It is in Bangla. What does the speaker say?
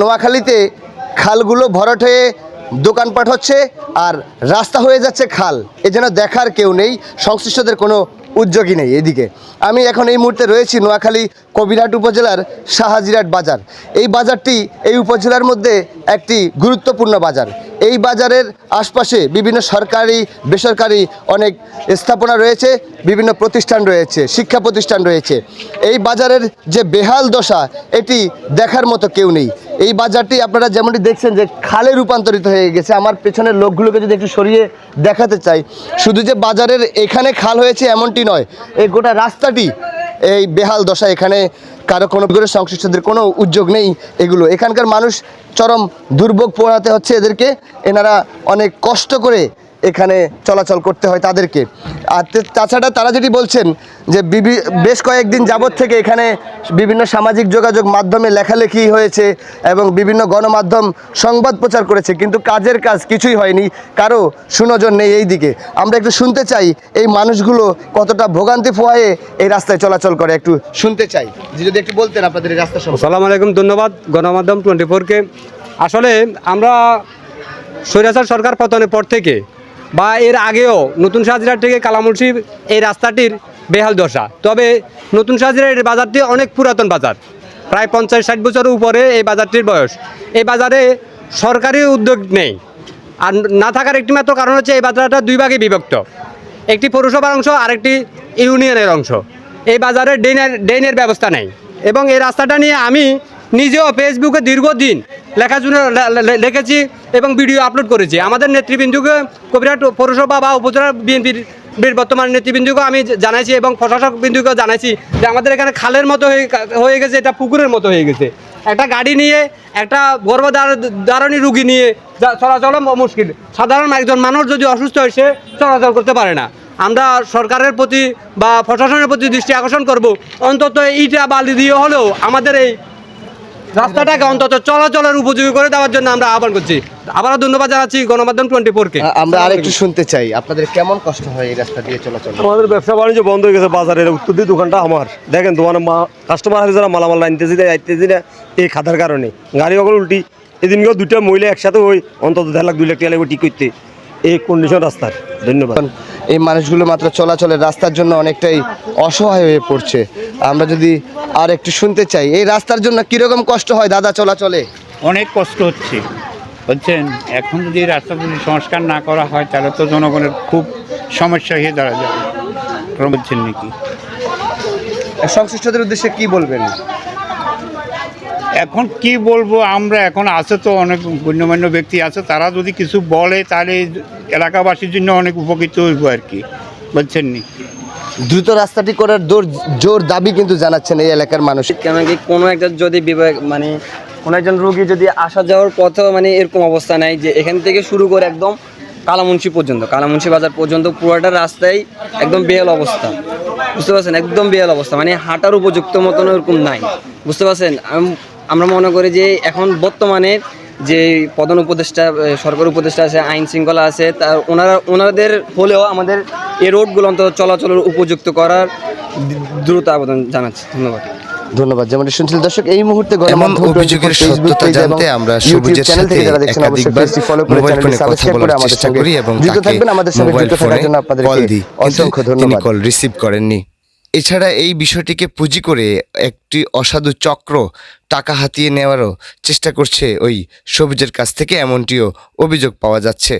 নোয়াখালীতে খালগুলো ভরাট হয়ে দোকানপাট হচ্ছে আর রাস্তা হয়ে যাচ্ছে খাল। এ যেন দেখার কেউ নেই, সংশ্লিষ্টদের কোনো উদ্যোগই নেই এদিকে। আমি এখন এই মুহূর্তে রয়েছি নোয়াখালী কবিরহাট উপজেলার শাহাজিরাট বাজার। এই বাজারটি এই উপজেলার মধ্যে একটি গুরুত্বপূর্ণ বাজার। এই বাজারের আশপাশে বিভিন্ন সরকারি, বেসরকারি অনেক স্থাপনা রয়েছে, বিভিন্ন প্রতিষ্ঠান রয়েছে, শিক্ষা প্রতিষ্ঠান রয়েছে। এই বাজারের যে বেহাল দশা, এটি দেখার মতো কেউ নেই। এই বাজারটি আপনারা যেমনটি দেখছেন যে খালে রূপান্তরিত হয়ে গেছে, আমার পেছনের লোকগুলোকে যদি একটু সরিয়ে দেখাতে চাই। শুধু যে বাজারের এখানে খাল হয়েছে এমনটি নয়, এই গোটা রাস্তাটি, এই বেহাল দশা এখানে কারও কোনো করে সংশ্লিষ্টদের কোনো উদ্যোগ নেই এগুলো। এখানকার মানুষ চরম দুর্ভোগ পোড়াতে হচ্ছে এদেরকে। এনারা অনেক কষ্ট করে এখানে চলাচল করতে হয় তাদেরকে। আর তাছাড়া তারা যেটি বলছেন যে বিভি- বেশ কয়েকদিন যাবৎ থেকে এখানে বিভিন্ন সামাজিক যোগাযোগ মাধ্যমে লেখালেখি হয়েছে এবং বিভিন্ন গণমাধ্যম সংবাদ প্রচার করেছে। কিন্তু কাজের কাজ কিছুই হয়নি, কারও সুনজর নেই এই দিকে আমরা একটু শুনতে চাই এই মানুষগুলো কতটা ভোগান্তি ফোয়ায়ে এই রাস্তায় চলাচল করে, একটু শুনতে চাই। যদি একটু বলতেন আপনাদের এই রাস্তা সালাম আলাইকুম, ধন্যবাদ। গণমাধ্যম টোয়েন্টি ফোরকে আসলে আমরা স্বৈরাচার সরকার পতনের পর থেকে বা এর আগেও নতুন সাজরার থেকে কালামুলসি এই রাস্তাটির বেহাল দশা। তবে নতুন সাজরার এই বাজারটি অনেক পুরাতন বাজার। প্রায় পঞ্চাশ ষাট বছরের উপরে এই বাজারটির বয়স। এই বাজারে সরকারি উদ্যোগ নেই। আর না থাকার একটি মাত্র কারণ হচ্ছে এই বাজারটা দুই ভাগে বিভক্ত। একটি পৌরসভার অংশ, আরেকটি ইউনিয়নের অংশ। এই বাজারে ড্রেনের ড্রেনের ব্যবস্থা নেই। এবং এই রাস্তাটা নিয়ে আমি নিজেও ফেসবুকে দীর্ঘদিন লেখাশোনা লে- লে- লিখেছি এবং ভিডিও আপলোড করেছি। আমাদের নেতৃবৃন্দকে কবিরাট পৌরসভা বা উপজেলা বিএনপির বর্তমান নেতৃবৃন্দকে আমি জানাইছি এবং প্রশাসক বিন্দুকেও জানাইছি যে আমাদের এখানে খালের মতো হয়ে গেছে, এটা পুকুরের মতো হয়ে গেছে। একটা গাড়ি নিয়ে, একটা গর্ভধারণী রুগী নিয়ে চলাচল মুশকিল। সাধারণ একজন মানুষ যদি অসুস্থ হয়, সে চলাচল করতে পারে না। আমরা সরকারের প্রতি বা প্রশাসনের প্রতি দৃষ্টি আকর্ষণ করব। অন্তত ইটা বালি দিয়ে হলেও আমাদের এই রাস্তাটাকে অন্তত চলাচলের উপযোগী করে দেওয়ার জন্য আমরা আহ্বান করছি। আবারও ধন্যবাদ জানাচ্ছি গণমাধ্যম টোয়েন্টি ফোরকে। আমরা আরেকটু শুনতে চাই আপনাদের কেমন কষ্ট হয় এই রাস্তা দিয়ে চলাচল? আমাদের ব্যবসা বাণিজ্য বন্ধ হয়ে গেছে বাজারের উত্তর দিয়ে দোকানটা আমার। দেখেন তোমার মা কাস্টমার হারে যারা মালামাল আনতেছি না আইতেছি না এই খাতার কারণে। গাড়ি অকল উল্টি এদিনকেও দুইটা মহিলা একসাথে হই অন্তত দেড় লাখ দুই লাখ টাকা লাগবে ঠিক করতে। এই কন্ডিশন রাস্তার ধন্যবাদ। এই মানুষগুলো মাত্র চলাচলের রাস্তার জন্য অনেকটাই অসহায় হয়ে পড়ছে। আমরা যদি আর একটু শুনতে চাই এই রাস্তার জন্য কীরকম কষ্ট হয় দাদা চলাচলে? অনেক কষ্ট হচ্ছে। বলছেন এখন যদি এই রাস্তা যদি সংস্কার না করা হয় তাহলে তো জনগণের খুব সমস্যা হয়ে দাঁড়া যাবে। বলছেন নাকি? সংশ্লিষ্টদের উদ্দেশ্যে কি বলবেন? এখন কি বলব আমরা এখন আছে তো অনেক গণ্যমান্য ব্যক্তি আছে তারা যদি কিছু বলে তাহলে এলাকাবাসীর জন্য অনেক উপকৃত হইব আর কি। বলছেন নি? দ্রুত রাস্তাটি করার জোর জোর দাবি কিন্তু জানাচ্ছেন এই এলাকার মানুষ। কেন কি কোনো একটা যদি বিভাগ মানে কোনো একজন রোগী যদি আসা যাওয়ার পথেও মানে এরকম অবস্থা নাই যে এখান থেকে শুরু করে একদম কালামুন্সি পর্যন্ত, কালামুন্সি বাজার পর্যন্ত পুরোটা রাস্তায় একদম বেহাল অবস্থা। বুঝতে পারছেন? একদম বেহাল অবস্থা। মানে হাঁটার উপযুক্ত মতন এরকম নাই। বুঝতে পারছেন? আমরা মনে করি যে এখন বর্তমানে যে প্রধান উপদেষ্টা সরকার উপদেষ্টা আছে, আইন শৃঙ্খলা আছে, তার ওনারা, ওনাদের হলেও আমাদের এই রোডগুলো অন্তত চলাচলের উপযুক্ত করার দ্রুত আবেদন জানাচ্ছি। ধন্যবাদ। ধন্যবাদ। যেমন শুনছিলেন দর্শক এই মুহূর্তে গণমাধ্যম অভিযোগের সত্যতা জানতে আমরা YouTube সবুজের চ্যানেল থেকে সাথে যারা দেখছেন অবশ্যই একাধিকবার ফলো করে মোবাইল চ্যানেলটি ফোনে কথা সাবস্ক্রাইব করে বলার আমাদের চেষ্টা সঙ্গে করি এবং যুক্ত তাকে থাকবেন আমাদের সঙ্গে মোবাইল যুক্ত থাকার ফোনে জন্য আপনাদেরকে কল দিই কিন্তু অসংখ্য তিনি কল রিসিভ করেননি। এছাড়া এই বিষয়টিকে পুঁজি করে একটি অসাধু চক্র টাকা হাতিয়ে নেওয়ারও চেষ্টা করছে ওই সবুজের কাছ থেকে এমনটিও অভিযোগ পাওয়া যাচ্ছে।